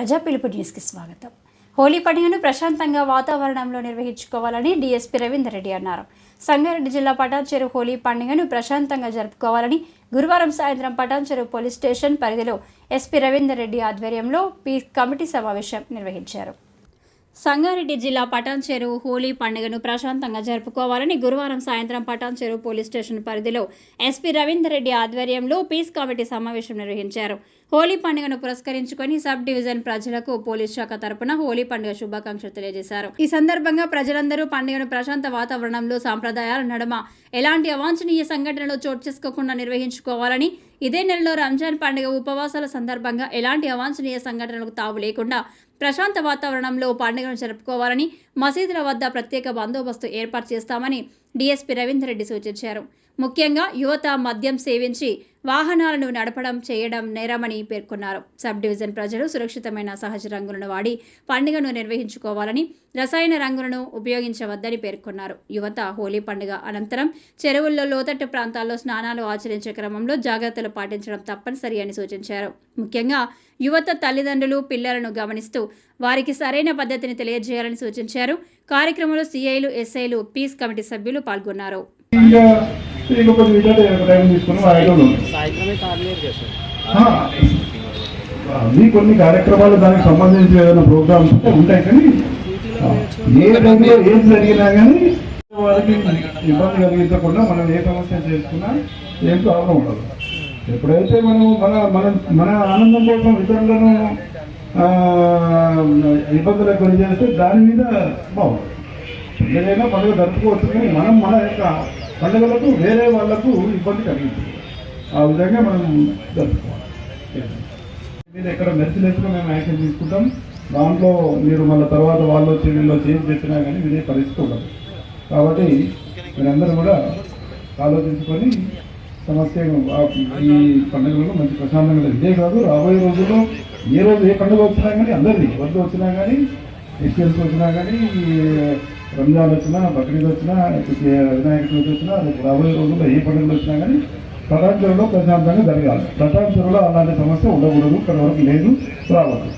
ప్రజా పిలుపు న్యూస్కి స్వాగతం. హోలీ పండుగను ప్రశాంతంగా వాతావరణంలో నిర్వహించుకోవాలని డీఎస్పీ రవీందర్ రెడ్డి అన్నారు. సంగారెడ్డి జిల్లా పటాన్చెరు హోలీ పండుగను ప్రశాంతంగా జరుపుకోవాలని గురువారం సాయంత్రం పటాన్చెరు పోలీస్ స్టేషన్ పరిధిలో ఎస్పీ రవీందర్ రెడ్డి ఆధ్వర్యంలో పీస్ కమిటీ సమావేశం నిర్వహించారు. సంగారెడ్డి జిల్లా పటాన్చెరు హోలీ పండుగను ప్రశాంతంగా జరుపుకోవాలని గురువారం సాయంత్రం పటాన్చెరు పోలీస్ స్టేషన్ పరిధిలో ఎస్పీ రవీందర్ రెడ్డి ఆధ్వర్యంలో పీస్ కమిటీ సమావేశం నిర్వహించారు. హోలీ పండుగను పురస్కరించుకొని సబ్ డివిజన్ ప్రజలకు పోలీస్ శాఖ తరపున హోలీ పండుగ శుభాకాంక్షలు తెలియజేశారు. ఈ సందర్భంగా ప్రజలందరూ పండుగను ప్రశాంత వాతావరణంలో సాంప్రదాయాల నడుమ ఎలాంటి అవాంఛనీయ సంఘటనలు చోటు చేసుకోకుండా నిర్వహించుకోవాలని ఇదే నెలలో రంజాన్ పండుగ ఉపవాసాల సందర్భంగా ఎలాంటి అవాంఛనీయ సంఘటనలకు తావు లేకుండా ప్రశాంత వాతావరణంలో పండుగను జరుపుకోవాలని మసీదుల వద్ద ప్రత్యేక బందోబస్తు ఏర్పాటు చేస్తామని డీఎస్పీ రవీందర్ రెడ్డి సూచించారు. ముఖ్యంగా యువత మద్యం సేవించి వాహనాలను నడపడం చేయడం నేరమని పేర్కొన్నారు. సబ్ డివిజన్ ప్రజలు సురక్షితమైన సహజ రంగులను వాడి పండుగను నిర్వహించుకోవాలని రసాయన రంగులను ఉపయోగించవద్దని పేర్కొన్నారు. యువత హోలీ పండుగ అనంతరం చెరువుల్లో లోతట్టు ప్రాంతాల్లో స్నానాలు ఆచరించే క్రమంలో జాగ్రత్తలు పాటించడం తప్పనిసరి అని సూచించారు. ముఖ్యంగా యువత తల్లిదండ్రులు పిల్లలను గమనిస్తూ వారికి సరైన పద్ధతిని తెలియజేయాలని సూచించారు. కార్యక్రమంలో సిఐలు ఎస్ఐలు పీస్ కమిటీ సభ్యులు పాల్గొన్నారు. కొన్ని కార్యక్రమాలు దానికి సంబంధించి ఏదైనా ప్రోగ్రామ్స్ ఉంటాయి కానీ ఏ జరిగినా కానీ వారికి ఇబ్బంది కలిగించకుండా మనం ఏ సమస్య చేసుకున్నా ఏం ప్రాబ్లం ఉండదు. ఎప్పుడైతే మనం మన మన మన ఆనందం కోసం ఇతరులను ఇబ్బందులకు గురి చేస్తే దాని మీద బాగుంది ఏదైనా పండుగ జరుపుకోవచ్చు కానీ మనం మన యొక్క పండుగలకు వేరే వాళ్ళకు ఇబ్బంది కలిగింది ఆ విధంగా మనం జరుపుకోవాలి. మీరు ఎక్కడ మెర్సిలెస్గా మేము యాక్షన్ తీసుకుంటాం. దాంట్లో మీరు మళ్ళీ తర్వాత వాళ్ళు వచ్చి వీళ్ళు వచ్చి ఏం చెప్పినా కానీ ఇదే పరిస్థితి ఉండదు. కాబట్టి మీరందరూ కూడా ఆలోచించుకొని సమస్య ఈ పండుగలను మంచి ప్రశాంతంగా ఇదే కాదు రాబోయే రోజుల్లో ఏ రోజు ఏ పండుగ వచ్చినా కానీ అందరిది వద్దు వచ్చినా కానీ క్రిస్టియన్స్ వచ్చినా కానీ రంజాన్ వచ్చినా బక్రీద్ వచ్చినా వినాయక చవితి వచ్చినా రాబోయే రోజుల్లో ఏ పండుగలు వచ్చినా కానీ ప్రపంచంలో ప్రశాంతంగా జరగాలి. ప్రపంచంలో అలాంటి సమస్య ఉండకూడదు ఇక్కడ వరకు లేదు రావద్దు.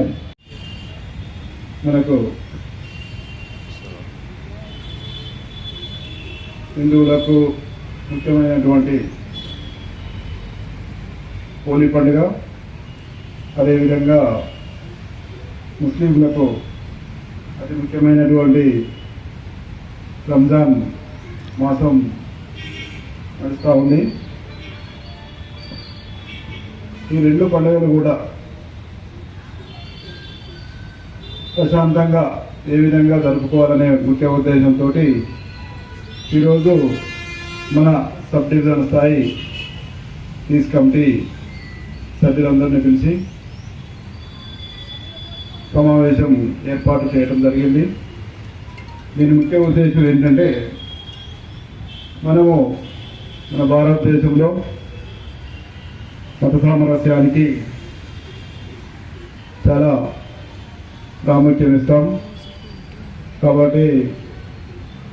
అది మనకు హిందువులకు ముఖ్యమైనటువంటి హోలీ పండుగ. అదేవిధంగా ముస్లింలకు అతి ముఖ్యమైనటువంటి రంజాన్ మాసం నడుస్తూ ఉంది. ఈ రెండు పండుగలు కూడా ప్రశాంతంగా ఏ విధంగా జరుపుకోవాలనే ముఖ్య ఉద్దేశంతో ఈరోజు మన సబ్ డివిజన్ స్థాయి పీస్ కమిటీ సభ్యులందరినీ పిలిచి సమావేశం ఏర్పాటు చేయడం జరిగింది. దీని ముఖ్య ఉద్దేశం ఏంటంటే మనము మన భారతదేశంలో మత సామరస్యానికి చాలా ప్రాముఖ్యం ఇస్తాం కాబట్టి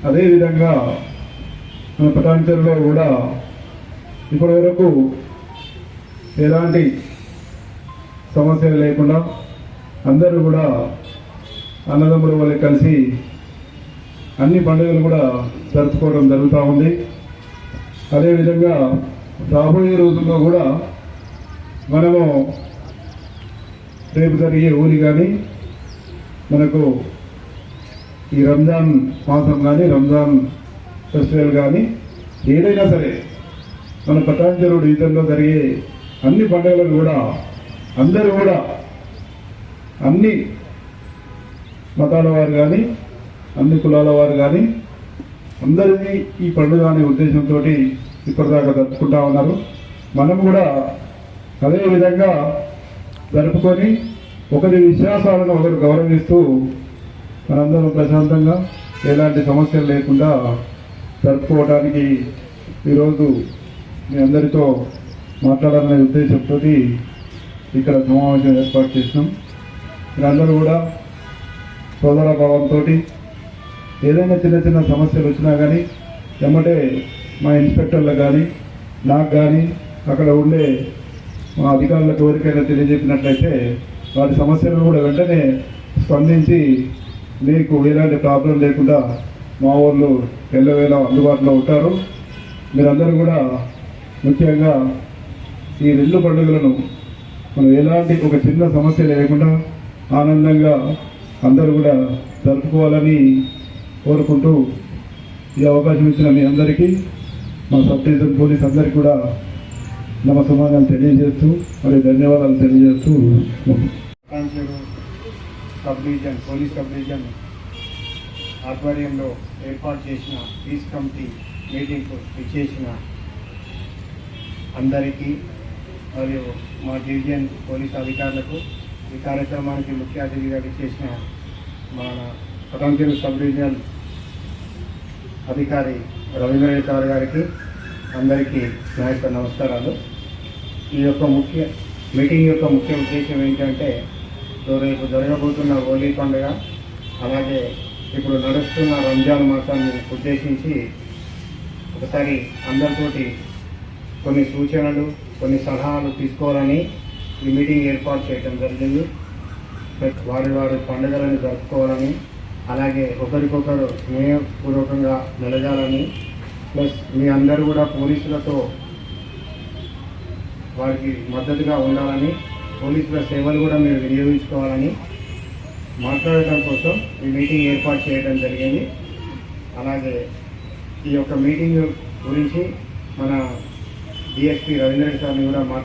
అదేవిధంగా పటాన్చరులో కూడా ఇప్పటి వరకు ఎలాంటి సమస్యలు లేకుండా అందరూ కూడా అన్నదమ్ముల వల్ల కలిసి అన్ని పండుగలు కూడా జరుపుకోవడం జరుగుతూ ఉంది. అదేవిధంగా రాబోయే రోజుల్లో కూడా మనము రేపు జరిగే ఊరి కానీ మనకు ఈ రంజాన్ మాసం కానీ రంజాన్ ఫెస్టివల్ కానీ ఏదైనా సరే మన పటాంజరుడు ఈతంలో జరిగే అన్ని పండుగలను కూడా అందరూ కూడా అన్ని మతాల వారు కానీ అన్ని కులాల వారు కానీ అందరినీ ఈ పండుగ అనే ఉద్దేశంతో ఇప్పటిదాకా జరుపుకుంటా ఉన్నారు. మనం కూడా అదే విధంగా జరుపుకొని ఒకరి విశ్వాసాలను ఒకరు గౌరవిస్తూ మనందరం ప్రశాంతంగా ఎలాంటి సమస్యలు లేకుండా జరుపుకోవడానికి ఈరోజు మీ అందరితో మాట్లాడాలనే ఉద్దేశంతో ఇక్కడ సమావేశం ఏర్పాటు చేసినాం. మీరందరూ కూడా సోదర భావంతో ఏదైనా చిన్న చిన్న సమస్యలు వచ్చినా కానీ వెంబటే మా ఇన్స్పెక్టర్లకు కానీ నాకు కానీ అక్కడ ఉండే మా అధికారులకు ఎవరికైనా తెలియజెప్పినట్లయితే వాటి సమస్యలను కూడా వెంటనే స్పందించి మీకు ఎలాంటి ప్రాబ్లం లేకుండా మా ఊళ్ళు ఎల్లవేళ అందుబాటులో ఉంటారు. మీరందరూ కూడా ముఖ్యంగా ఈ రెండు పండుగలను మనం ఎలాంటి ఒక చిన్న సమస్య లేకుండా ఆనందంగా అందరూ కూడా జరుపుకోవాలని కోరుకుంటూ ఈ అవకాశం ఇచ్చిన మీ అందరికీ మా సబ్ డివిజన్ పోలీస్ అందరికీ కూడా నమస్కారాలు తెలియజేస్తూ మరియు ధన్యవాదాలు తెలియజేస్తూ sub division police sub division ఆధ్వర్యంలో ఏర్పాటు చేసిన పీస్ కమిటీ మీటింగ్కు విచ్చేసిన అందరికీ మరియు మా డివిజన్ పోలీస్ అధికారులకు ఈ కార్యక్రమానికి ముఖ్య అతిథిగా విచ్చేసిన మన పటాన్చెరు సబ్ డివిజనల్ అధికారి రవీంద్ర గారు గారికి అందరికీ నా యొక్క నమస్కారాలు. ఈ యొక్క ముఖ్య మీటింగ్ యొక్క ముఖ్య ఉద్దేశం ఏంటంటే రేపు జరగబోతున్న హోలీ పండుగ అలాగే ఇప్పుడు నడుస్తున్న రంజాన్ మాసాన్ని ఉద్దేశించి ఒకసారి అందరితోటి కొన్ని సూచనలు కొన్ని సలహాలు తీసుకోవాలని ఈ మీటింగ్ ఏర్పాటు చేయడం జరిగింది. వారి వారి పండుగలను జరుపుకోవాలని అలాగే ఒకరికొకరు స్నేహపూర్వకంగా మెలగాలని ప్లస్ మీ అందరూ కూడా పోలీసులతో వారికి మద్దతుగా ఉండాలని పోలీసుల సేవలు కూడా మీరు వినియోగించుకోవాలని మాట్లాడటం కోసం ఈ మీటింగ్ ఏర్పాటు చేయడం జరిగింది. అలాగే ఈ యొక్క మీటింగ్ గురించి మన డిఎస్పి రవీంద్ర సార్ని కూడా మాట్లాడుతున్నారు